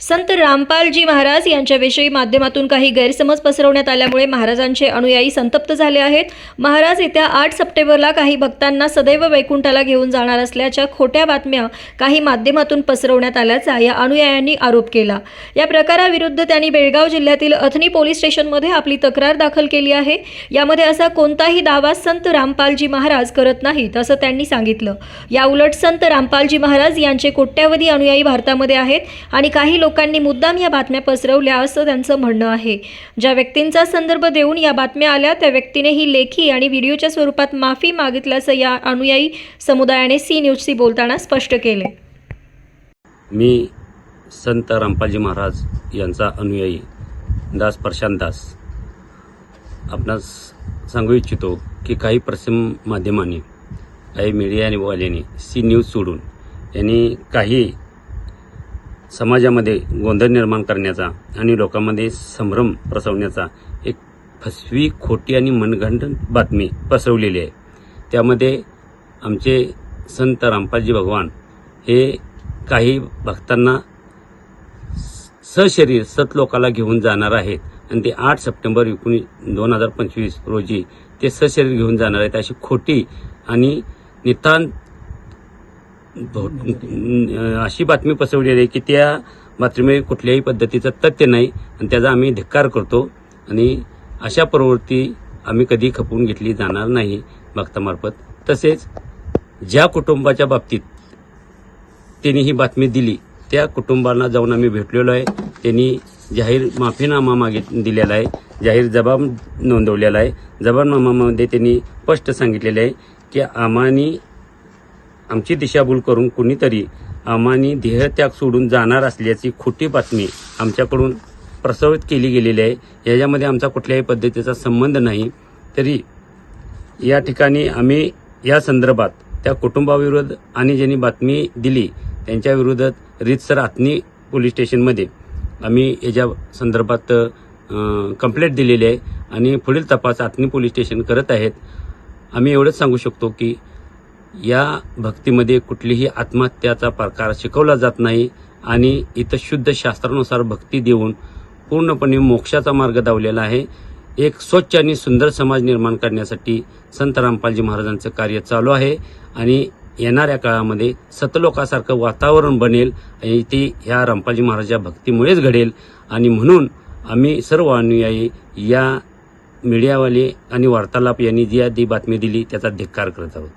संत रामपालजी महाराज यांच्याविषयी माध्यमातून काही गैरसमज पसरवण्यात आल्यामुळे महाराजांचे अनुयायी संतप्त झाले आहेत. महाराज येत्या आठ सप्टेंबरला काही भक्तांना सदैव वैकुंठाला घेऊन जाणार असल्याच्या खोट्या बातम्या काही माध्यमातून पसरवण्यात आल्याचा या अनुयायांनी आरोप केला. या प्रकाराविरुद्ध त्यांनी बेळगाव जिल्ह्यातील अथनी पोलीस स्टेशनमध्ये आपली तक्रार दाखल केली आहे. यामध्ये असा कोणताही दावा संत रामपालजी महाराज करत नाहीत असं त्यांनी सांगितलं. याउलट संत रामपालजी महाराज यांचे कोट्यावधी अनुयायी भारतामध्ये आहेत आणि काही लोक लोकांनी मुद्दाम या बातम्या पसरवल्या असं त्यांचं म्हणणं आहे. ज्या व्यक्तींचा संदर्भ देऊन या बातम्या आल्या त्या व्यक्तीने ही लेखी आणि व्हिडिओच्या स्वरूपात माफी मागितल्याचं या अनुयायी समुदायाने सी न्यूजशी बोलताना स्पष्ट केले. मी संत रामपाजी महाराज यांचा अनुयायी दास प्रशांत दास. आपणास सांगू इच्छितो की काही प्रसिम माध्यमांनी काही मीडियावाल्यांनी सी न्यूज सोडून यांनी काही समाजामध्ये गोंधळ निर्माण करण्याचा आणि लोकांमध्ये संभ्रम पसरवण्याचा एक फसवी खोटी आणि मनगंड बातमी पसरवलेली आहे. त्यामध्ये आमचे संत रामपाजी भगवान हे काही भक्तांना सशरीर सत लोकाला घेऊन जाणार आहेत आणि ते आठ सप्टेंबर एकोणीस दोन हजार पंचवीस रोजी ते सशरीर घेऊन जाणार आहेत अशी खोटी आणि नितांत अशी बातमी पसरवलेली आहे की त्या बातमीमध्ये कुठल्याही पद्धतीचं तथ्य नाही आणि त्याचा आम्ही धिक्कार करतो आणि अशा प्रवृत्ती आम्ही कधी खपवून घेतली जाणार नाही भक्तामार्फत तसेच ज्या कुटुंबाच्या बाबतीत त्यांनी ही बातमी दिली त्या कुटुंबांना जाऊन आम्ही भेटलेलो आहे. त्यांनी जाहीर माफीनामा मागित दिलेला आहे जाहीर जबाब नोंदवलेला आहे. जबाबनामामध्ये त्यांनी स्पष्ट सांगितलेले आहे की आम्हानी आमची दिशाभूल करून कुणीतरी आम्हानी ध्येयत्याग सोडून जाणार असल्याची खोटी बातमी आमच्याकडून प्रसारित केली गेलेली आहे. याच्यामध्ये आमचा कुठल्याही पद्धतीचा संबंध नाही. तरी या ठिकाणी आम्ही या संदर्भात त्या कुटुंबाविरोध आणि ज्यांनी बातमी दिली त्यांच्याविरोधात रीतसर आत्नी पोलीस स्टेशनमध्ये आम्ही याच्या संदर्भात कंप्लेंट दिलेली आहे. आणि पुढील तपास आत्नी पोलीस स्टेशन करत आहेत. आम्ही एवढंच सांगू शकतो की या भक्तीमध्ये कुठलीही आत्महत्याचा प्रकार शिकवला जात नाही आणि इथं शुद्ध शास्त्रानुसार भक्ती देऊन पूर्णपणे मोक्षाचा मार्ग दावलेला आहे. एक स्वच्छ आणि सुंदर समाज निर्माण करण्यासाठी संत रामपालजी महाराजांचं कार्य चालू आहे आणि येणाऱ्या काळामध्ये सतलोकासारखं वातावरण बनेल आणि ते ह्या रामपालजी महाराजा भक्तीमुळेच घडेल. आणि म्हणून आम्ही सर्व अनुयायी या मीडियावाले आणि वार्तालाप यांनी जी आधी बातमी दिली त्याचा धिक्कार करत आहोत.